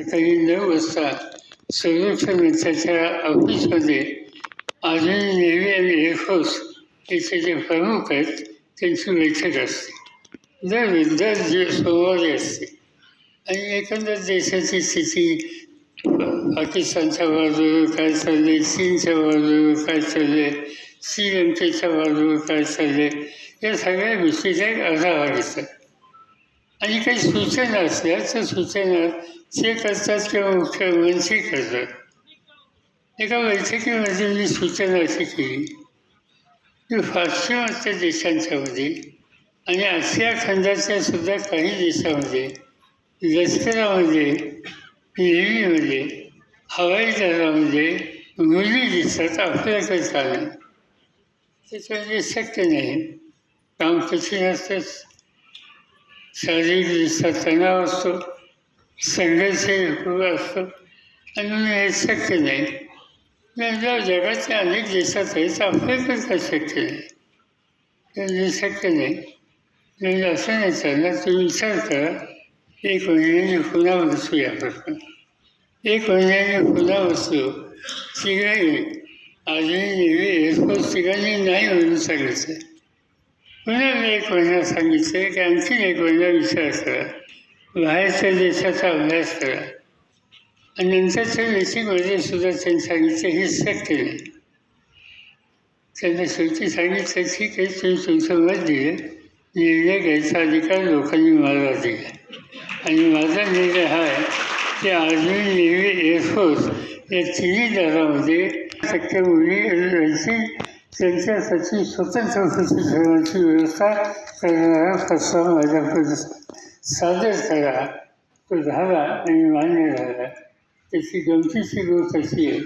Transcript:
सकाळी नऊ वाजता संरक्षण मंत्र्याच्या ऑफिसमध्ये अजून नेव्ही आणि एअरफोर्स याचे जे प्रमुख आहेत त्यांची बैठक असते. दर दर दिवस सोमवारी असते. आणि एकंदर देशाची स्थिती पाकिस्तानच्या बाजूवर काय चाललंय चीनच्या बाजूवर काय चाललंय श्रीलंकेच्या बाजूवर काय चाललंय या सगळ्या गोष्टीचा एक आढावा घेतात. आणि काही सूचना असल्या सूचना ते करतात किंवा मुख्यमंत्री करतात. एका बैठकीमध्ये मी सूचना अशी केली की पाश्चिमात्य देशांच्यामध्ये आणि आशिया खंडाच्या सुद्धा काही देशामध्ये लष्करामध्ये नेव्हीमध्ये हवाई दलामध्ये मुली दिसतात आपल्याकडे चालेल. नाही त्याच्यामध्ये शक्य नाही. काम कठीण असतंच शारीरिक तणाव असतो संघर्ष खूप असतो आणि म्हणून हे शक्य नाही. म्हणजे जर जगाच्या अनेक देशात आहे तर आपल्याकडे का शक्य नाही शक्य नाही. म्हणजे असं नाही चालणार तुम्ही विचार करा. एक महिन्याने पुन्हा बसू या प्रश्न. एक महिन्याने पुन्हा बसलो तिघाही आजही नेहमी एअरफोर्स तिघांनी नाही म्हणून सांगितलं पुन्हा मी एक महिना सांगितलं. की आणखीन एक महिना विचार करा बाहेरच्या देशाचा अभ्यास करा आणि नंतरच्या मीटिंगमध्ये सुद्धा त्यांनी सांगितलं हे शक्य नाही त्यांना शेवटी सांगितलं ठीक आहे तुम्ही तुमचं मत दिलं निर्णय घ्यायचा अधिकार लोकांनी मला दिला. आणि माझा निर्णय हा आहे की आर्मी नेव्ही एअरफोर्स या तिन्ही दलामध्ये टक्के मुली राहायची त्यांच्यासाठी स्वतंत्र प्रशिक्षणाची व्यवस्था करणारा प्रस्ताव माझ्याकडे सादर करा. तो झाला आणि मान्य झाला. त्याची गमतीची गोष्ट अशी आहे